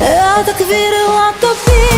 Я так вірила тобі.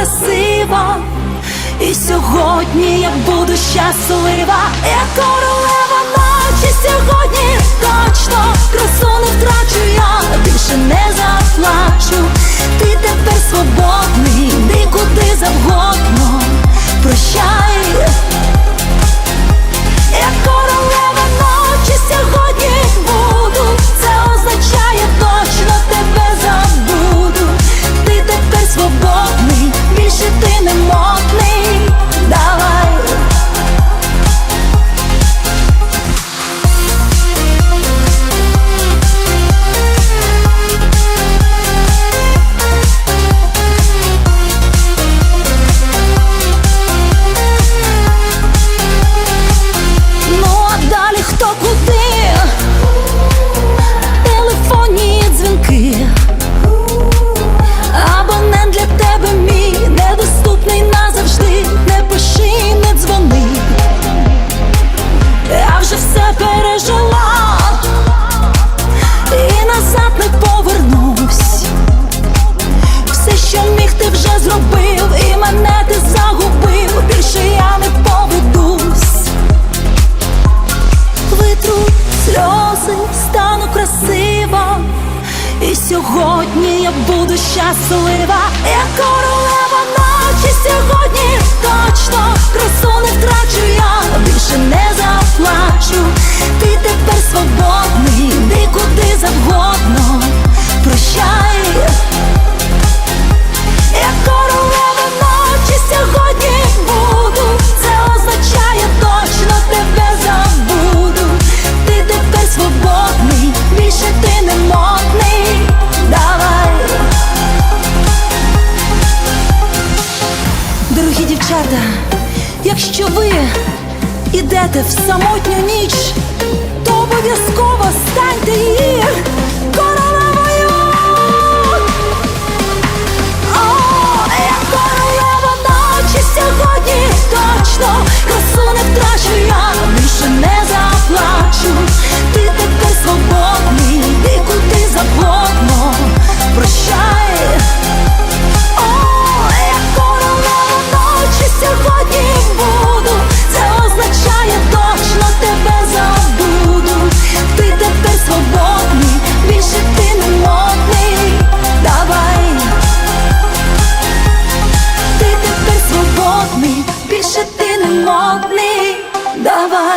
красива, і сьогодні я буду щаслива, я королева ночі сьогодні точно красу не втрачу я більше не заплачу. Ти тепер свободний, нікуди завгодно. Прощай. зробив, і мене ти загубив, більше я не поведусь, витру сльози, стану красива, і сьогодні я буду щаслива, я королева ночі сьогодні. Якщо ви ідете в самотню ніч, то обов'язково станьте її.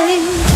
life.